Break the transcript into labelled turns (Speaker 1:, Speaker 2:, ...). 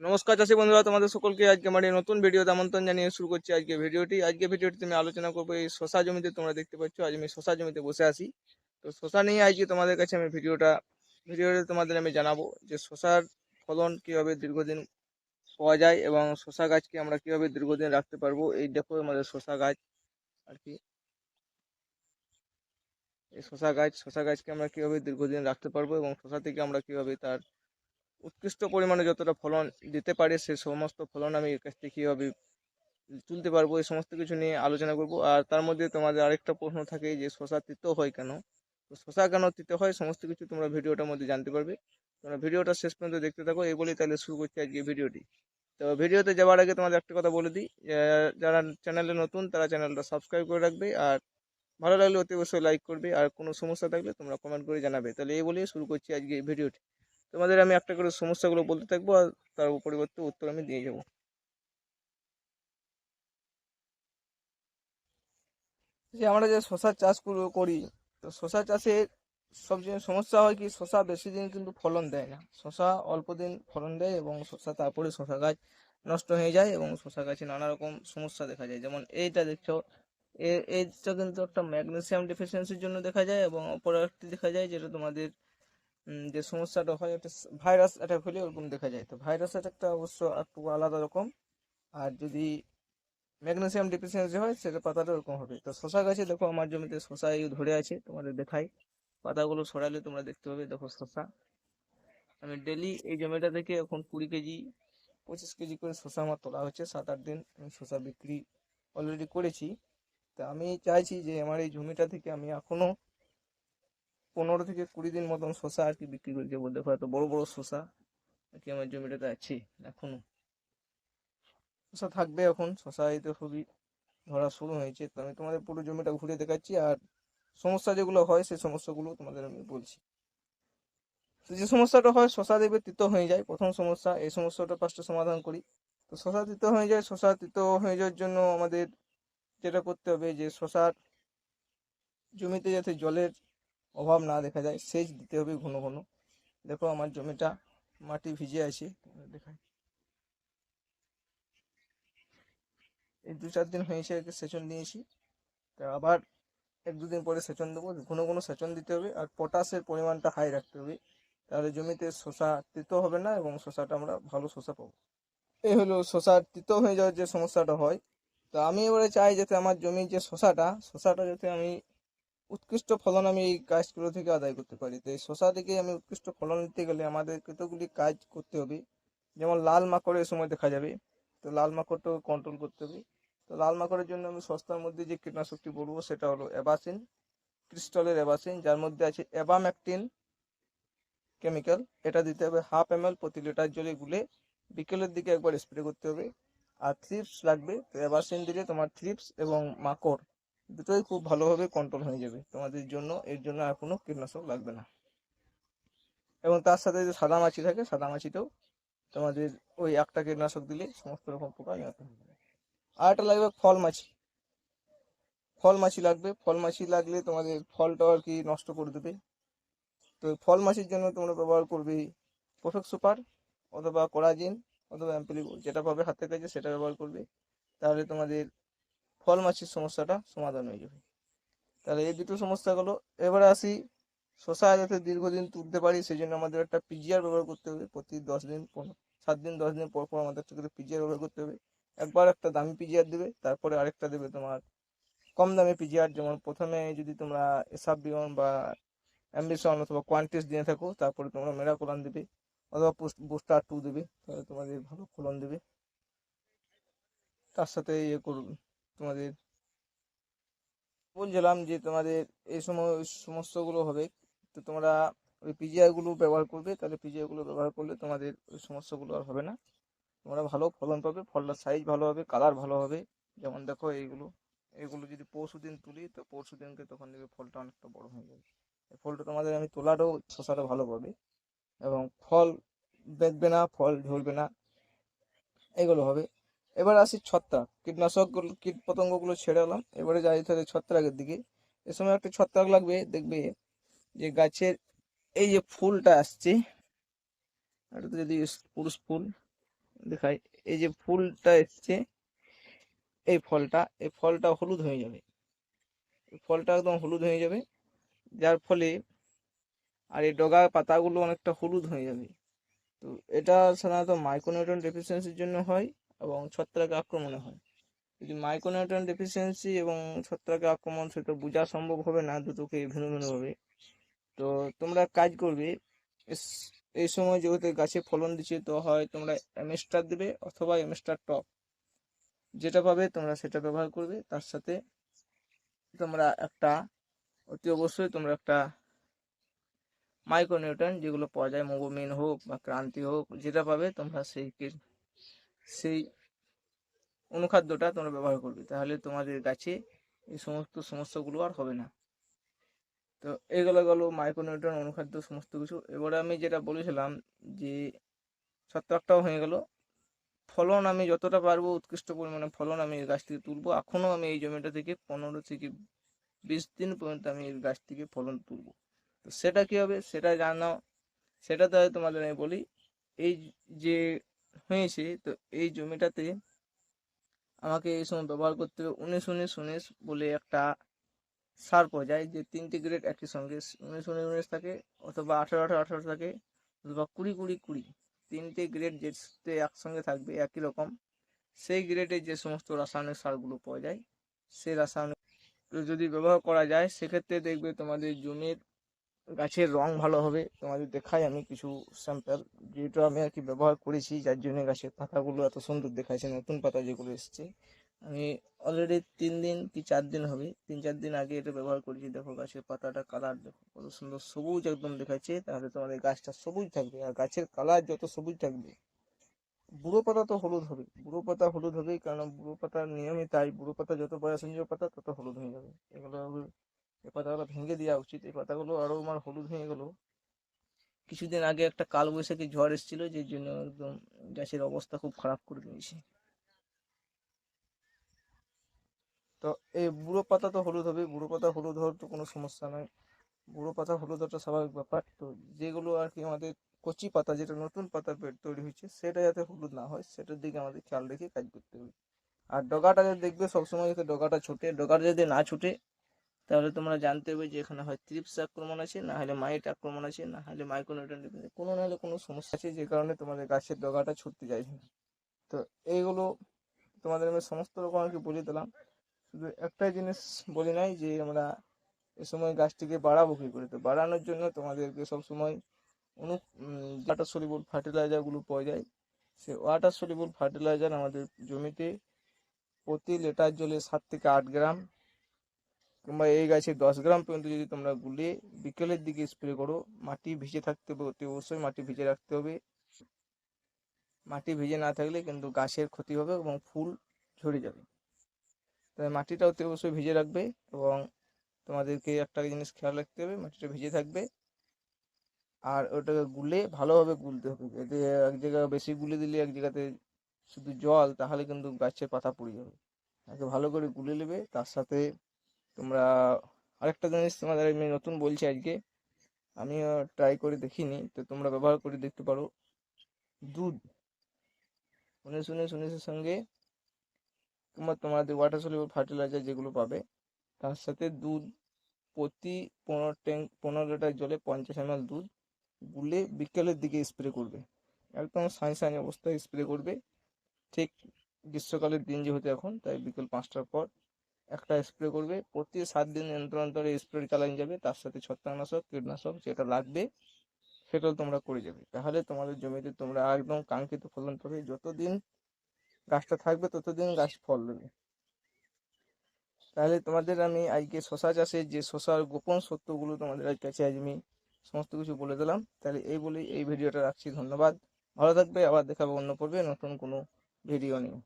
Speaker 1: নমস্কার চাষি বন্ধুরা তোমাদের সকলকে আজকে আমার এই নতুন ভিডিওতে আমন্ত্রণ জানিয়ে শুরু করছি আজকে ভিডিওটি আজকে ভিডিওটিতে আমি আলোচনা করব এই শশা জমিতে তোমরা দেখতে পাচ্ছ আজ আমি শশা জমিতে বসে আছি তো শশা নিয়ে আজকে তোমাদের কাছে আমি ভিডিওটা ভিডিওতে তোমাদের আমি জানাব যে শশার ফলন কীভাবে দীর্ঘদিন পাওয়া যায় এবং শশা গাছকে আমরা কীভাবে দীর্ঘদিন রাখতে পারব এই দেখো আমাদের শশা গাছ আর কি এই শশা গাছ শশা গাছকে আমরা কীভাবে দীর্ঘদিন রাখতে পারব এবং শশা থেকে আমরা কীভাবে তার উৎকৃষ্ট পরিমাণে যতটা ফলন দিতে পারে, সে সমস্ত ফলন আমি এর কাছ থেকে কীভাবে তুলতে পারব, এই সমস্ত কিছু নিয়ে আলোচনা করব। আর তার মধ্যে তোমাদের আরেকটা প্রশ্ন থাকে যে, শশা তিতো হয় কেন? তো শশা কেন তিতো হয়, সমস্ত কিছু তোমরা ভিডিওটার মধ্যে জানতে পারবে। তোমরা ভিডিওটা শেষ পর্যন্ত দেখতে থাকো, এই বলেই তাহলে শুরু করছি আজকে ভিডিওটি। তো ভিডিওতে যাওয়ার আগে তোমাদের একটা কথা বলে দিই যারা চ্যানেলে নতুন, তারা চ্যানেলটা সাবস্ক্রাইব করে রাখবে। আর ভালো লাগলে অতি অবশ্যই লাইক করবে। আর কোনো সমস্যা থাকলে তোমরা কমেন্ট করে জানাবে। তাহলে এই বলেই শুরু করছি আজকে ভিডিওটি। তোমাদের আমি একটা করে সমস্যাগুলো বলতে থাকব আর তার পরিবর্তে উত্তর আমি দিয়ে যাব। যে আমরা যে শশার চাষগুলো করি, তো শশা চাষের সবচেয়ে সমস্যা হয় কি, শশা বেশি দিন কিন্তু ফলন দেয় না। শশা অল্প দিন ফলন দেয় এবং শশা তারপরে শশা গাছ নষ্ট হয়ে যায় এবং শশা গাছে নানা রকম সমস্যা দেখা যায়। যেমন এইটা দেখছ এইটা কিন্তু একটা ম্যাগনেসিয়াম ডেফিসিয়েন্সির জন্য দেখা যায় এবং অপর একটি দেখা যায় যেটা তোমাদের যে সমস্যাটা হয়, একটা ভাইরাস অ্যাটাক হলে ওরকম দেখা যায়। তো ভাইরাস অ্যাটাকটা অবশ্য একটু আলাদা রকম। আর যদি ম্যাগনেসিয়াম ডেফিসিয়েন্সি হয়, সেটা পাতাটা ওরকম হবে। তো শশা গাছে দেখো, আমার জমিতে শশা এই ধরে আছে, তোমাদের দেখাই। পাতাগুলো সরালে তোমরা দেখতে পাবে, দেখো শশা। আমি ডেলি এই জমিটা থেকে এখন কুড়ি কেজি, পঁচিশ কেজি করে শশা আমার তোলা হচ্ছে। সাত আট দিন আমি শশা বিক্রি অলরেডি করেছি। তা আমি চাইছি যে আমার এই জমিটা থেকে আমি এখনও পনেরো থেকে কুড়ি দিন মতন শশা আর কি বিক্রি করে দেবো দেখো এত বড় বড় শশা আর কি আমার জমিটাতে আছে, এখনও। শশা থাকবে এখন শশা তো খুবই ধরা শুরু হয়েছে। তো আমি তোমাদের পুরো জমিটা ঘুরে দেখাচ্ছি আর সমস্যা যেগুলো হয় সেই সমস্যাগুলো তোমাদের আমি বলছি। তো যে সমস্যাটা হয় শশা দেখবে তিতো হয়ে যায়। প্রথম সমস্যা, এই সমস্যাটা ফার্স্টে সমাধান করি। তো শশা তিতো হয়ে যায় শশা তিতো হয়ে যাওয়ার জন্য আমাদের যেটা করতে হবে যে শশার জমিতে যাতে জলের অভাব না দেখা যায়, সেচ দিতে হবে ঘন ঘন। দেখো আমার জমিটা মাটি ভিজে আছে দেখাই। এই দু চার দিন হয়েছে সেচন দিয়েছি, তা আবার এক দুদিন পরে সেচন দেবো। ঘন ঘন সেচন দিতে হবে আর পটাশের পরিমাণটা হাই রাখতে হবে, তাহলে জমিতে শশা তিতো হবে না এবং শশাটা আমরা ভালো শশা পাবো। এই হলো শশার তিতো হয়ে যাওয়ার যে সমস্যাটা হয়। তো আমি এবারে চাই যাতে আমার জমির যে শশাটা শশাটা যাতে আমি উৎকৃষ্ট ফলন আমি এই গাছগুলো থেকে আদায় করতে পারি। তো এই শশা থেকে আমি উৎকৃষ্ট ফলন নিতে গেলে আমাদের কতগুলি কাজ করতে হবে? যেমন লাল মাকড় এই সময় দেখা যাবে। তো লাল মাকড়টাও কন্ট্রোল করতে হবে। তো লাল মাকড়ের জন্য আমি সস্তার মধ্যে যে কীটনাশকটি বলব সেটা হলো অ্যাবাসিন, ক্রিস্টলের অ্যাবাসিন, যার মধ্যে আছে অ্যাবাম্যাকটিন কেমিক্যাল। এটা দিতে হবে হাফ এম প্রতি লিটার জলে গুলে বিকেলের দিকে একবার স্প্রে করতে হবে। আর থ্রিপস লাগবে। তো অ্যাবাসিন দিলে তোমার থ্রিপস এবং মাকড় দুটোই খুব ভালোভাবে কন্ট্রোল হয়ে যাবে। তোমাদের জন্য, এর জন্য আর কোনো কীটনাশক লাগবে না। এবং তার সাথে যে সাদা মাছি থাকে, সাদা মাছিতেও তোমাদের ওই একটা কীটনাশক দিলে সমস্ত রকম পোকা হয়ে। যাবে আর একটা লাগবে ফল মাছি। ফল মাছি লাগবে। ফল মাছি লাগলে তোমাদের ফলটা আর কি নষ্ট করে দেবে। তো ফল মাছির জন্য তোমরা ব্যবহার করবে প্রফেক্ট সুপার অথবা কোরাজিন অথবা অ্যাম্পলিব, যেটা পাবে হাতের কাছে সেটা ব্যবহার করবে। তাহলে তোমাদের ফল মাছির সমস্যাটা সমাধান হয়ে যাবে। তাহলে এই দুটো সমস্যা গেলো এবারে আসি শশা যাতে দীর্ঘদিন তুলতে পারি সেই জন্য আমাদের একটা পিজিআর ব্যবহার করতে হবে। প্রতি দশ দিন সাত দিন, দশ দিন পর পর আমাদের একটা পিজিআর ব্যবহার করতে হবে। একবার একটা দামি পিজিআর দেবে, তারপরে আরেকটা দেবে তোমার কম দামি পিজিআর যেমন প্রথমে যদি তোমরা এসাবিয়ন বা অ্যাম্বিশন অথবা কোয়ান্টিস দিয়ে থাকো, তারপরে তোমরা মেরা মেরাকোলান দেবে, অথবা বুস্টার টু দেবে, তাহলে তোমাদের ভালো ফলন দেবে। তার সাথে ইয়ে করবে তোমাদের বলছিলাম যে তোমাদের এই সময় সমস্যাগুলো হবে। তো তোমরা ওই পিজিআইগুলো ব্যবহার করবে, তাহলে পিজিআইগুলো ব্যবহার করলে তোমাদের ওই সমস্যাগুলো আর হবে না। তোমরা ভালো ফলন পাবে, ফলটার সাইজ ভালো হবে কালার ভালো হবে। যেমন দেখো এইগুলো এগুলো যদি পরশু দিন তুলি, তো পরশু দিনকে তখন দেখবে ফলটা অনেকটা বড় হয়ে যাবে। ফলটা তোমাদের আমি তোলাটাও শশাটা ভালো পাবে এবং ফল বেঁকবে না, ফল ঝরবে না, এগুলো হবে। এবার আসি ছত্রাক কীটনাশক কীট পতঙ্গগুলো ছেড়ে এলাম। এবারে যাই তাহলে ছত্রাকের দিকে। এ সময় একটা ছত্রাক লাগবে, দেখবে যে গাছের এই যে ফুলটা আসছে, এটা তো যদি পুরুষ ফুল দেখাই এই যে ফুলটা এসছে, এই ফলটা এই ফলটা হলুদ হয়ে যাবে। ফলটা একদম হলুদ হয়ে যাবে। যার ফলে আর এই ডগা পাতাগুলো অনেকটা হলুদ হয়ে যাবে। তো এটা সাধারণত মাইক্রোনিউট্রন ডেফিসিয়েন্সির জন্য হয়। এবং ছত্রাক আক্রমণে হয়। যদি মাইক্রোনিউট্রন ডেফিসিয়েন্সি এবং ছত্রাক আক্রমণ সেটা বোঝা সম্ভব হবে না দুটোকে ভিন্ন ভিন্নভাবে, তো তোমরা কাজ করবে এই সময় যেহেতু গাছে ফলন দিচ্ছে, তো হয় তোমরা এমএস্টার দেবে অথবা এমএস্টার টপ। যেটা পাবে তোমরা সেটা ব্যবহার করবে, তার সাথে তোমরা একটা, অতি অবশ্যই তোমরা একটা মাইক্রোনিউট্রন যেগুলো পাওয়া যায় মোবোমিন হোক বা ক্রান্তি হোক, যেটা পাবে তোমরা সেই সেই অনুখাদ্যটা তোমরা ব্যবহার করবে। তাহলে তোমাদের গাছে এই সমস্ত সমস্যাগুলো আর হবে না। তো এগুলো গেলো মাইক্রোনিউট্রন অনুখাদ্য সমস্ত কিছু। এবারে আমি যেটা বলেছিলাম যে ছত্রাকটাও হয়ে গেল। ফলন আমি যতটা পারব উৎকৃষ্ট পরিমাণে ফলন আমি এই গাছ থেকে তুলবো। এখনও আমি এই জমিটা থেকে পনেরো থেকে বিশ দিন পর্যন্ত আমি এই গাছ থেকে ফলন তুলবো। তো সেটা কি হবে সেটা জানাও সেটা তাহলে তোমাদের আমি বলি। এই যে হয়েছে, তো এই জমিটাতে আমাকে এই সময় ব্যবহার করতে হবে। উনিশ উনিশ উনিশ বলে একটা সার পাওয়া যায় যে তিনটি গ্রেড একই সঙ্গে। উনিশ উনিশ উনিশ থাকে অথবা আঠারো আঠারো আঠারো থাকে অথবা কুড়ি কুড়ি কুড়ি। তিনটে গ্রেড যেতে একসঙ্গে থাকবে, একই রকম। সেই গ্রেডে যে সমস্ত রাসায়নিক সারগুলো পাওয়া যায়, সেই রাসায়নিক যদি ব্যবহার করা যায়, সেক্ষেত্রে দেখবে তোমাদের জমির গাছের রং ভালো হবে। তোমাদের দেখাই আমি কিছু স্যাম্পল যেটা আমি আর কি ব্যবহার করেছি, যার জন্য গাছের পাতাগুলো এত সুন্দর দেখাচ্ছে, নতুন পাতা যেগুলো এসছে। আমি অলরেডি তিন দিন কি চার দিন হবে, তিন চার দিন আগে এটা ব্যবহার করেছি। দেখো গাছের পাতাটা কালার দেখো, কত সুন্দর সবুজ একদম দেখাচ্ছে। তাহলে তোমাদের গাছটা সবুজ থাকবে আর গাছের কালার যত সবুজ থাকবে, বুড়ো পাতা তো হলুদ হবে। বুড়ো পাতা হলুদ হবেই কারণ বুড়ো পাতার নিয়মই তাই, বুড়ো পাতা যত বয়সঞ্জীয় পাতা তত হলুদ হয়ে যাবে। এগুলো হবে- এই পাতাগুলো ভেঙে দেওয়া উচিত। এই পাতাগুলো আরও আমার হলুদ হয়ে গেল। কিছুদিন আগে একটা কালবৈশাখী ঝড় এসেছিল, যে জন্য একদম গাছের অবস্থা খুব খারাপ করে দিয়েছে। তো এই বুড়ো পাতা তো হলুদ হবে, বুড়ো পাতা হলুদ হওয়ার তো কোনো সমস্যা নয় বুড়ো পাতা হলুদ হওয়াটা স্বাভাবিক ব্যাপার। তো যেগুলো আর কি আমাদের কচি পাতা, যেটা নতুন পাতা বের তৈরি হয়েছে, সেটা যাতে হলুদ না হয়, সেটার দিকে আমাদের খেয়াল রেখে কাজ করতে হবে। আর ডগাটা যদি দেখবে, সবসময় যাতে ডগাটা ছোটে, ডগাটা যদি না ছুটে তাহলে তোমরা জানতে হবে যে এখানে হয় ত্রিপস আক্রমণ আছে, না হলে মাইট আক্রমণ আছে, না হলে মাইক্রোনিউট্রিয়েন্ট ডেফিসিয়েন্সি কোনো না হলে কোনো সমস্যা আছে, যে কারণে তোমাদের গাছের ডগাটা ছুটতে চাইছে তো এইগুলো তোমাদের আমি সমস্ত রকম আর কি বলে দিলাম। শুধু একটাই জিনিস বলি নাই যে আমরা এ সময় গাছটিকে বাড়াবো কী করে? তো বাড়ানোর জন্য তোমাদেরকে সবসময় অনু ওয়াটার সলিবল ফার্টিলাইজারগুলো পাওয়া যায়। সে ওয়াটার সলিবল ফার্টিলাইজার আমাদের জমিতে প্রতি লিটার জলে সাত থেকে আট গ্রাম কিংবা এই গাছে দশ গ্রাম পর্যন্ত যদি তোমরা গুলে বিকেলের দিকে স্প্রে করো, মাটি ভিজে থাকতে হবে অতি অবশ্যই, মাটি ভিজে রাখতে হবে। মাটি ভিজে না থাকলে কিন্তু গাছের ক্ষতি হবে এবং ফুল ঝরে যাবে। তাই মাটিটা অতি অবশ্যই ভিজে রাখবে এবং তোমাদেরকে একটা জিনিস খেয়াল রাখতে হবে, মাটিটা ভিজে থাকবে। আর ওটাকে গুলে ভালোভাবে গুলতে হবে। এতে এক জায়গায় বেশি গুলে দিলে এক জায়গাতে শুধু জল, তাহলে কিন্তু গাছের পাতা পড়ে যাবে। আগে ভালো করে গুলে নেবে, তার সাথে তোমরা আরেকটা জিনিস তোমাদের আমি নতুন বলছি আজকে। আমিও ট্রাই করে দেখিনি, তো তোমরা ব্যবহার করে দেখতে পারো। দুধ। উনিশ উনিশ উনিশের সঙ্গে তোমার তোমাদের ওয়াটার সলিউবল ফার্টিলাইজার যেগুলো পাবে, তার সাথে দুধ, প্রতি পনেরো ট্যাঙ্ক পনেরো লিটার জলে পঞ্চাশ এম দুধ গুলে বিকেলের দিকে স্প্রে করবে। একদম সাঁই সাঁই অবস্থায় স্প্রে করবে। ঠিক গ্রীষ্মকালের দিন যেহেতু এখন, তাই বিকেল পাঁচটার পর একটা স্প্রে করবে। প্রতি সাত দিন অন্তর অন্তরে স্প্রে চালানো যাবে। তার সাথে ছত্রাকনাশক, কীটনাশক যেটা লাগবে, সেটাও তোমরা করে যাবে। তাহলে তোমাদের জমিতে তোমরা একদম কাঙ্ক্ষিত ফলন পাবে। যতদিন গাছটা থাকবে, ততদিন গাছ ফল দেবে। তাহলে তোমাদের আমি আজকে শশা চাষের যে শশার গোপন সত্যগুলো তোমাদের কাছে আজ আমি সমস্ত কিছু বলে দিলাম। তাহলে এই বলেই এই ভিডিওটা রাখছি। ধন্যবাদ। ভালো থাকবে। আবার দেখাবো অন্য পর্বে নতুন কোনো ভিডিও নিয়ে।